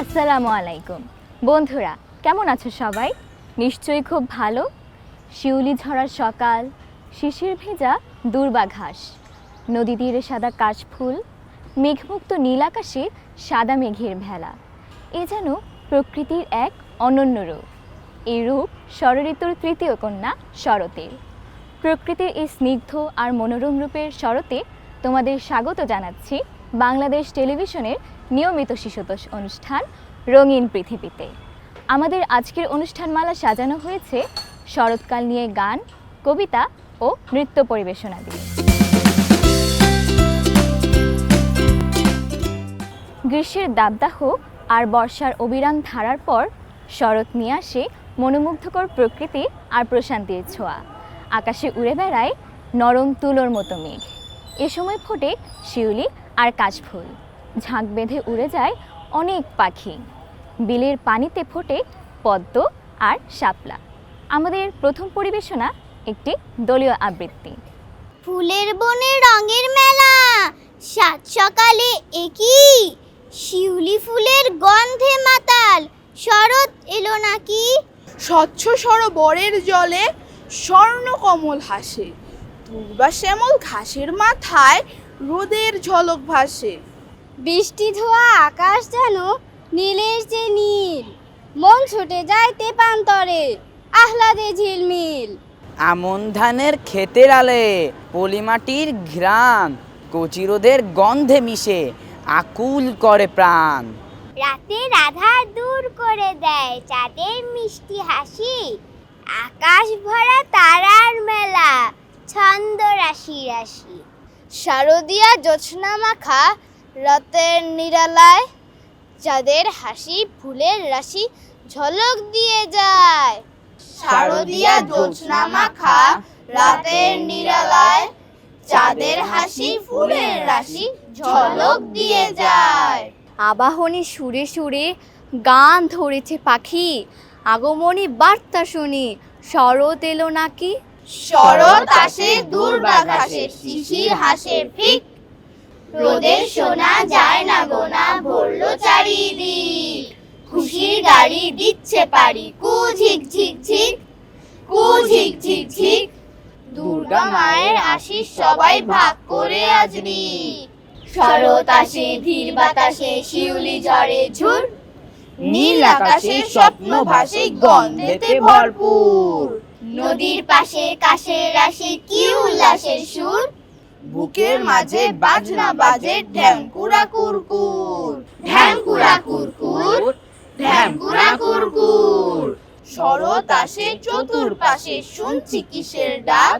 আসসালামু আলাইকুম। বন্ধুরা, কেমন আছো সবাই? নিশ্চয়ই খুব ভালো। শিউলি ঝরার সকাল, শিশির ভেজা দুর্বা ঘাস, নদী তীরে সাদা কাশফুল, মেঘমুক্ত নীল আকাশে সাদা মেঘের ভেলা, এ যেন প্রকৃতির এক অনন্য রূপ। এই রূপ ষড়ঋতুর তৃতীয় কন্যা শরতের। প্রকৃতির এই স্নিগ্ধ আর মনোরম রূপের শরতে তোমাদের স্বাগত জানাচ্ছি বাংলাদেশ টেলিভিশনের নিয়মিত শিশুতোষ অনুষ্ঠান রঙিন পৃথিবীতে। আমাদের আজকের অনুষ্ঠানমালা সাজানো হয়েছে শরৎকাল নিয়ে গান, কবিতা ও নৃত্য পরিবেশনা দিয়ে গ্রীষ্মের দাবদাহ আর বর্ষার অবিরাম ধারার পর শরৎ নিয়ে আসে মনোমুগ্ধকর প্রকৃতি আর প্রশান্তির ছোঁয়া। আকাশে উড়ে বেড়ায় নরম তুলোর মতো মেঘ। এ সময় ফোটে শিউলি আর কাশফুল। ঝাঁক বেঁধে উড়ে যায় অনেক পাখি। বিলের পানিতে ফোটে পদ্ম আর শাপলা। আমাদের প্রথম পরিবেশনা একটি দলীয় আবৃত্তি। ফুলের বনে রঙের মেলা সাত সকালে একই। শিউলি ফুলের গন্ধে মাতাল শরৎ এলো নাকি? স্বচ্ছ সরোবরের জলে স্বর্ণ কমল হাসে দুর্বা শ্যামল ঘাসের মাথায় রোদের ঝলক ভাসে। বৃষ্টি ধোয়া আকাশ যেন নীলের যে নীল মন ছুটে যায় তেপান্তরে আহ্লাদে ঝিলমিল। আমন ধানের ক্ষেতের আলে পলিমাটির ঘ্রাণ কচি রোদের গন্ধে মিশে আকুল করে প্রাণ। রাতে আধার দূর করে দেয় চাঁদের মিষ্টি হাসি আকাশ ভরা তারার মেলা ছন্দ রাশি রাশি। শারদিয়া জোছনা মাখা রাতের নিরালায় যাদের হাসি ফুলের রাশি ঝলক দিয়ে যায়। শারদিয়া জ্যোৎস্না মাখা রাতের নিরালায় চাঁদের হাসি ফুলের রাশি ঝলক দিয়ে যায়। আবাহনী সুরে সুরে গান ধরেছে পাখি আগমনী বার্তা শুনি শরৎ এলো নাকি? শরৎ আসে দুর্বাঘাসে শিশির হাসে ফিক রোদের শোনা যায় না গোনা চারিদিক। খুশির গাড়ি দিচ্ছে পারি কু ঝিক ঝিক ঝিক, কু ঝিক ঝিক ঝিক। দুর্গা মায়ের আশিস সবাই ভাগ করে আজরি শরৎ আসে, ধীর বাতাসে, শিউলি ঝরে ঝুর। নীল আকাশে স্বপ্ন ভাসে, গন্ধেতে ভরপুর। নদীর পাশে কাশের আসে, কি উল্লাসের সুর। বুকের মাঝে বাজনা বাজে ঢ্যাঙ্কুরা কুরকুর ঢ্যাঙ্কুরা কুরকুর ঢ্যাঙ্কুরা কুরকুর শরৎ আসে চতুর্পাশে শুনছি কিসের ডাক?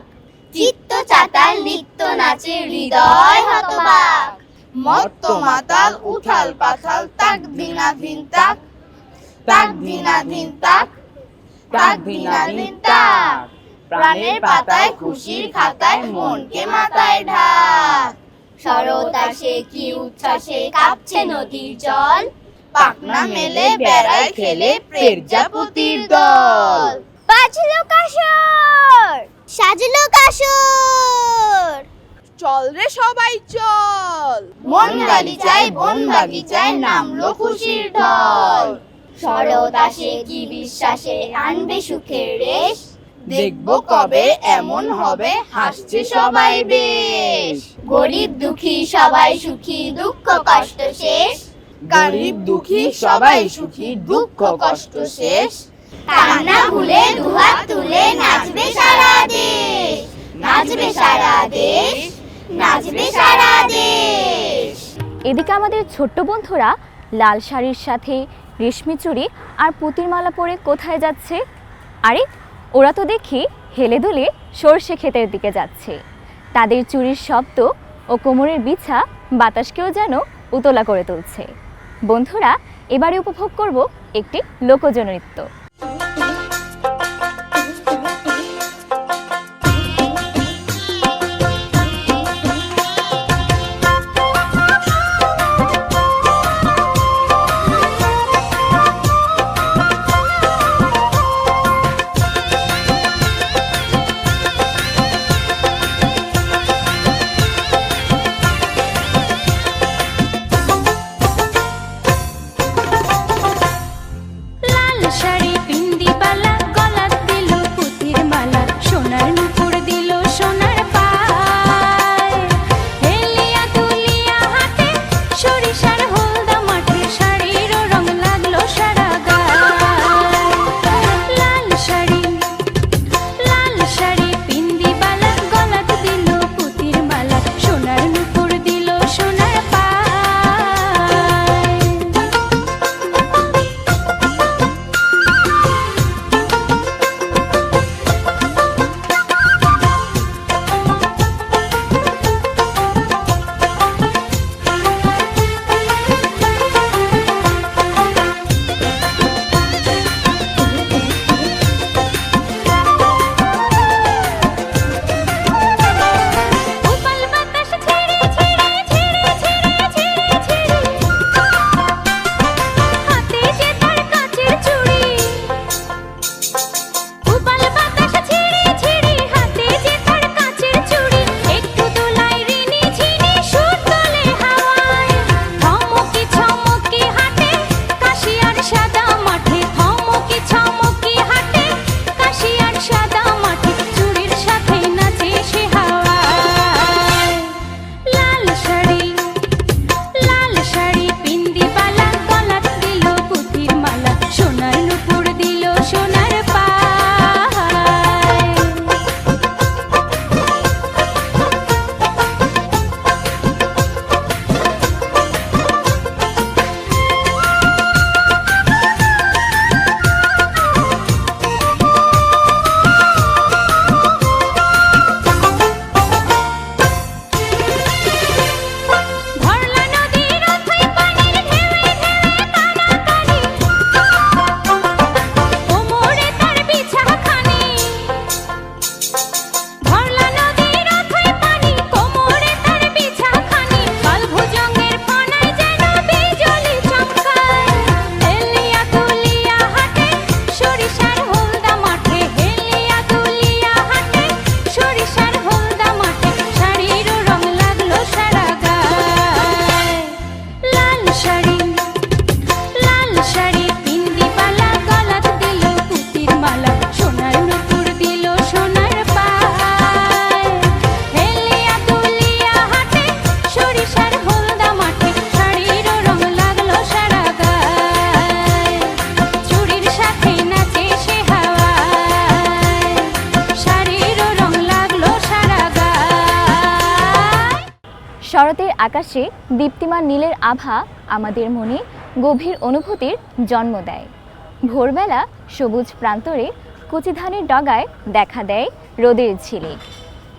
চিত্ত চাতাল নিত্য নাচে হৃদয় হতবাক। মত্ত মাতাল উঠাল পাথাল তাক দিনাধীন তাক। তাক দিনাধীন তাক তাক দিনাধীন তাক। প্রাণের পাতায় খুশির খাতায় মনকে ঢাক। শরৎ আসে কি উচ্ছ্বাসে কাঁপছে নদীর জল। মেলে বেড়ায় খেলে প্রজাপতির দল। বাজলো সাজলো চল রে সবাই চল। মন গালিচায় বন বাগিচায় নামলো খুশির ঢল। শরৎ আসে কি বিশ্বাসে, আনবে সুখের রেশ। দেখব কবে এমন হবে, হাসছে সবাই বেশ। গরিব দুঃখী সবাই সুখী, দুঃখ কষ্ট শেষ। গরিব দুঃখী সবাই সুখী, দুঃখ কষ্ট শেষ। কান্না ভুলে দুহাত তুলে নাচবে সারা দেশ। নাচবে সারা দেশ, নাচবে সারা দেশ। এদিকে আমাদের ছোট্ট বন্ধুরা লাল শাড়ির সাথে রেশমি চুড়ি আর পুতির মালা পরে কোথায় যাচ্ছে? আরে ওরা তো দেখি হেলে দুলে সর্ষে ক্ষেতের দিকে যাচ্ছে। তাদের চুরির শব্দ ও কোমরের বিছা বাতাসকেও যেন উতলা করে তুলছে। বন্ধুরা, এবারে উপভোগ করব একটি লোকজন নৃত্য শরতের আকাশে দীপ্তিমান নীলের আভা আমাদের মনে গভীর অনুভূতির জন্ম দেয়। ভোরবেলা সবুজ প্রান্তরে কচি ধানের ডগায় দেখা দেয় রোদের ঝিলিক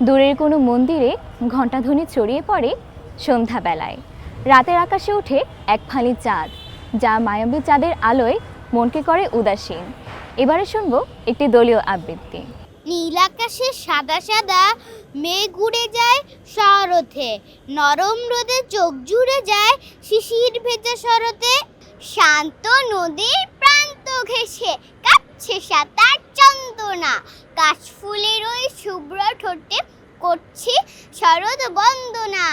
দূরের কোনো মন্দিরে ঘণ্টাধ্বনি ছড়িয়ে পড়ে সন্ধ্যাবেলায়। রাতের আকাশে ওঠে এক ফালি চাঁদ, যা মায়াবী চাঁদের আলোয় মনকে করে উদাসীন। এবারে শুনব একটি দলীয় আবৃত্তি। নীল আকাশে সাদা সাদা মেঘ উড়ে যায় শরতে, নরম রোদে চোখ জুড়ে যায় শিশির ভেজা শরতে। শান্ত নদীর প্রান্ত ঘেঁষে কাঁপছে সাঁতার চন্দনা। কাশফুলের ওই শুভ্র ঠোঁটে করছি শরৎ বন্দনা।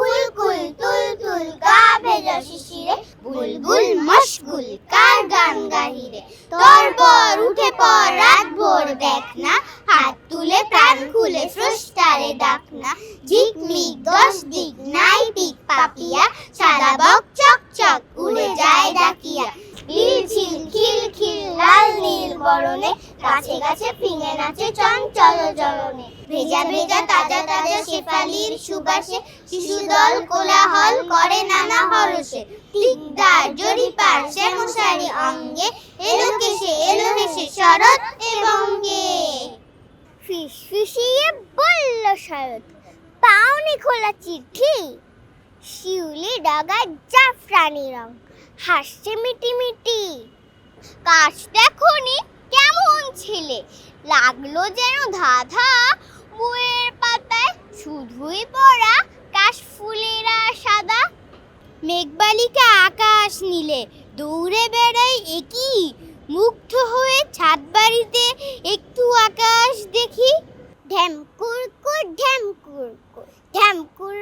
ফুলকুল তুল গা ভেজা শিশিরে বুলবুল মশগুল, কার গান গাহিরে তোর বর উঠে পর রাত ভোর দেখ না, হাত তুলে প্রাণ খুলে স্রষ্টারে ডাক না। ঝিকমিক দশ দিক, নাই পিক পাপিয়া, সাদা বক, চক চক, উড়ে যায় ডাকিয়া। নীল ছিল খিল খিল, লাল, নীল বরণে গাছে গাছে ফিঙে নাচে চঞ্চল জরনে ভেজা ভেজা তাজা তাজা শেফালির সুবাসে শিশুদল কোলাহল করে নানা হরসে টিকদার জরিপার শ্যামশারি অঙ্গে এলো কেসে এলো হেসে শরৎ এবং গে ফিসফিসিয়ে বলল শরৎ, পাওনি খোলা চিঠি, শিউলি ডাগায় জাফরানি রং হাসছে মিটি মিটি কাশ দেখনি কেমন ছেলে? লাগল যেন ধাঁধা। বইয়ের পাতায় শুধুই পড়া, কাশ ফুলেরা সাদা মেঘবালিকা আকাশ নীলে, দৌড়ে বেড়াই একই। মুগ্ধ হয়ে ছাদ বাড়িতে একটু আকাশ দেখি। ঢ্যাম কুরকুর ঢ্যাম কুরকুর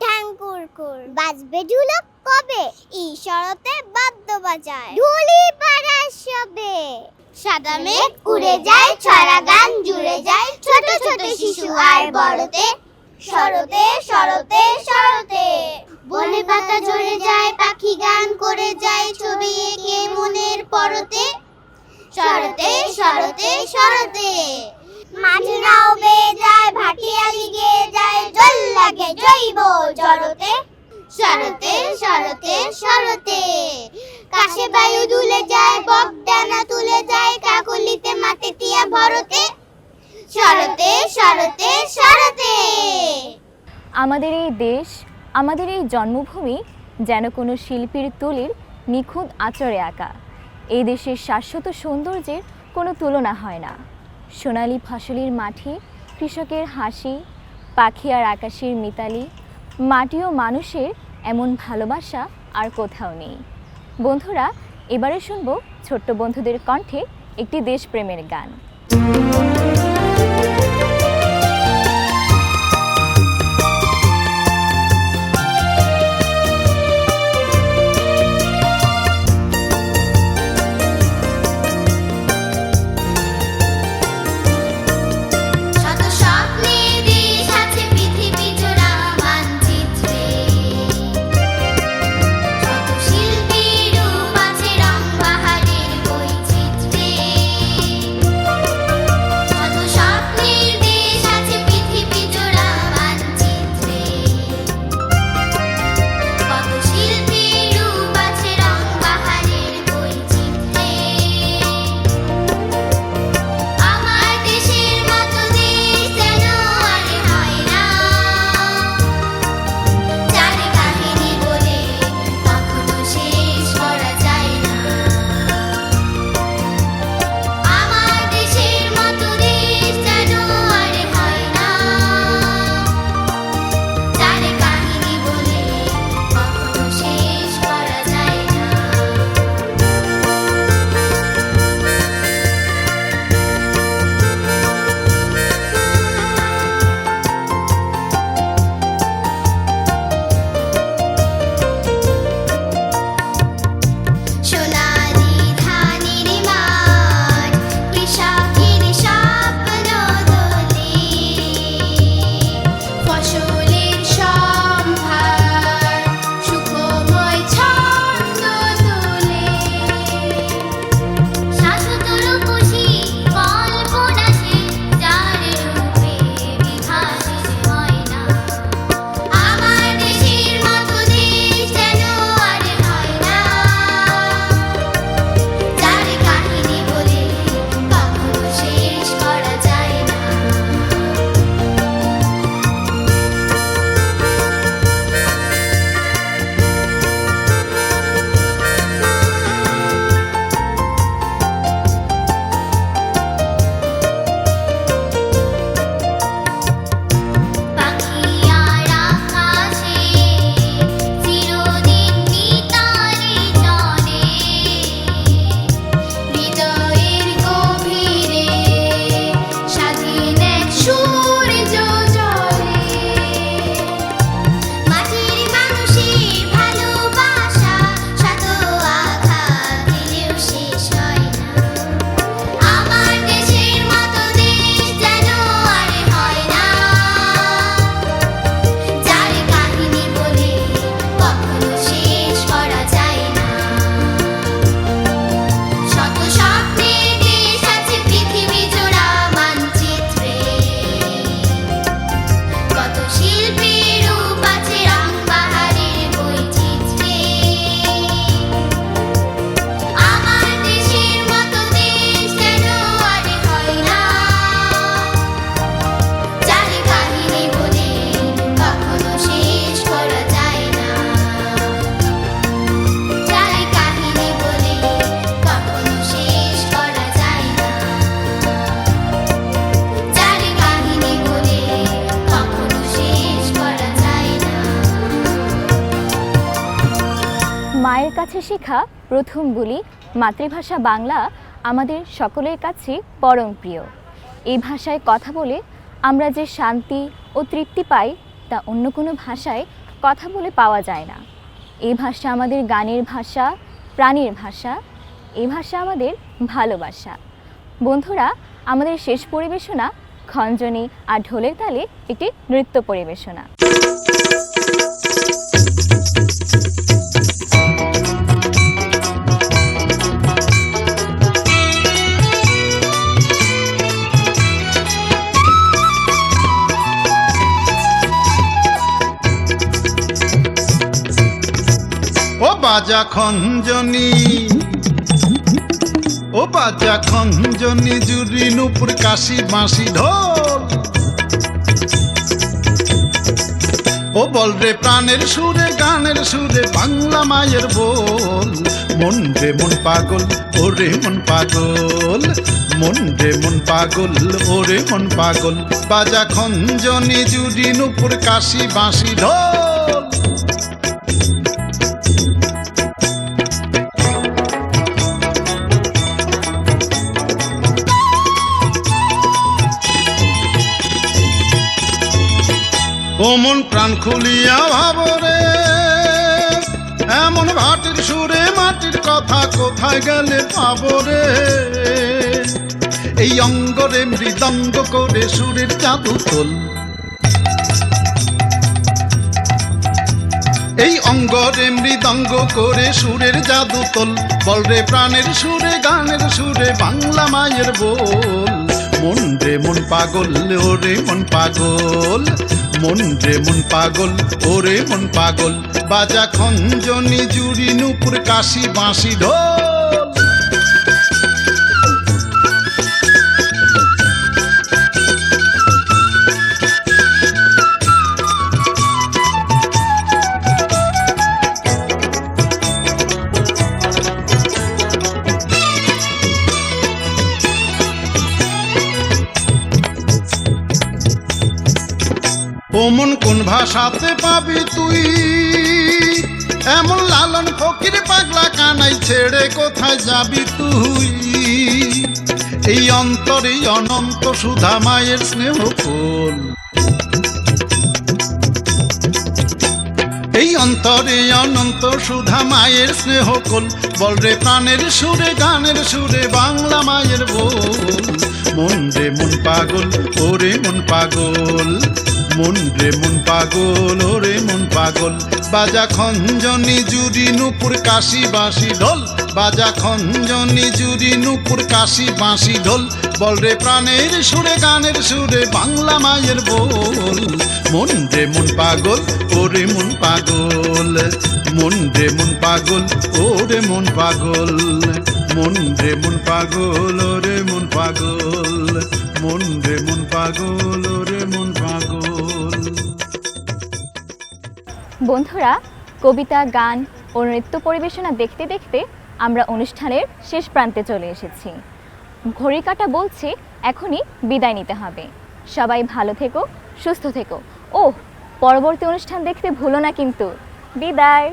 ঢ্যাম কুরকুর ঢ্যাং বাজবে ঝুলক কবে? ঈশ্বরতে বাদ্য বাজায় ঢুলি পাড়া সবে। সাদা মেঘ উড়ে যায় ছড়া গান জুড়ে যায় ছোট ছোট শিশু আর বড়তে। শরতে শরতে শরতে। বনে পাতা ঝরে যায় পাখি গান করে যায় ছবি এঁকে মনের পরতে। শরতে শরতে শরতে। মাঝে জৈব জড়তে। শরতে শরতে শরতে। কাশে বায়ু দুলে যায়, বক ডানা তুলে যায়, কাকলিতে মাতে টিয়া ভরতে। শরতে শরতে শরতে। আমাদের এই দেশ, আমাদের এই জন্মভূমি যেন কোনো শিল্পীর তুলির নিখুঁত আচরে আঁকা। এই দেশের শাশ্বত সৌন্দর্যের কোনো তুলনা হয় না। সোনালি ফসলের মাঠে কৃষকের হাসি পাখি আর আকাশের মিতালি। মাটি ও মানুষের এমন ভালোবাসা আর কোথাও নেই। বন্ধুরা, এবারে শুনব ছোট্ট বন্ধুদের কণ্ঠে একটি দেশপ্রেমের গান। কাছে শেখা প্রথম বলি মাতৃভাষা বাংলা আমাদের সকলের কাছে পরম প্রিয়। এই ভাষায় কথা বলে আমরা যে শান্তি ও তৃপ্তি পাই, তা অন্য কোনো ভাষায় কথা বলে পাওয়া যায় না। এই ভাষা আমাদের গানের ভাষা, প্রাণীর ভাষা এই ভাষা আমাদের ভালোবাসা। বন্ধুরা, আমাদের শেষ পরিবেশনা খঞ্জনি আর ঢোলের তালে একটি নৃত্য পরিবেশনা। বাজা খঞ্জনি। ও বাজা খঞ্জনি জুরি নুপুর কাশি বাঁশি ঢোল। ও বল রে প্রাণের সুরে, গানের সুরে, বাংলা মায়ের বল। মন রে মন পাগল, ওরে মন পাগল। মন রে মন পাগল, ওরে মন পাগল। বাজা খঞ্জনি জুরি নুপুর কাশি বাঁশি ঢোল। প্রাণ খুলিয়া ভাবরে এমন ভাটির সুরে মাটির কথা কোথায় গেলে পাবরে এই অঙ্গরে মৃদঙ্গ করে সুরের জাদু তোল। এই অঙ্গরে মৃদঙ্গ করে সুরের জাদু তোল। বলরে প্রাণের সুরে, গানের সুরে, বাংলা মায়ের বল। মন রে মন পাগল, ওরে মন পাগল। মন রে মন পাগল ওরে মন পাগল। বাজা খঞ্জনি জুড়ি নুপুর কাশি বাঁশি ঢোল। ওমন কোন ভাষাতে পাবি তুই? এমন লালন ফকির পাগলা কানাই ছেড়ে কোথায় যাবি তুই? এই অন্তরে অনন্ত সুধা মায়ের স্নেহ ফুল। এই অন্তরে অনন্ত সুধা মায়ের স্নেহ বল রে প্রাণের সুরে, গানের সুরে, বাংলা মায়ের বল। মন রে মন পাগল, ওরে মন পাগল। মন রে মন পাগল, ওরে মন পাগল। বাজা খঞ্জনি জুরি নুপুর কাশি বাঁশি ঢোল। বাজা খঞ্জনি জুরি নুপুর কাশি বাঁশি ঢোল। বল রে প্রাণের সুরে, গানের সুরে, বাংলা মায়ের বল। মন রে মন পাগল, ওরে মন পাগল। মন রে মন পাগল, ওরে মন পাগল। মন রে মন পাগল, ওরে মন পাগল। মন রে মন পাগল। বন্ধুরা, কবিতা, গান ও নৃত্য পরিবেশনা দেখতে দেখতে আমরা অনুষ্ঠানের শেষ প্রান্তে চলে এসেছি। ঘড়ি কাটা বলছে, এখনই বিদায় নিতে হবে। সবাই ভালো থেকো, সুস্থ থেকো। ও পরবর্তী অনুষ্ঠান দেখতে ভুলো না কিন্তু। বিদায়।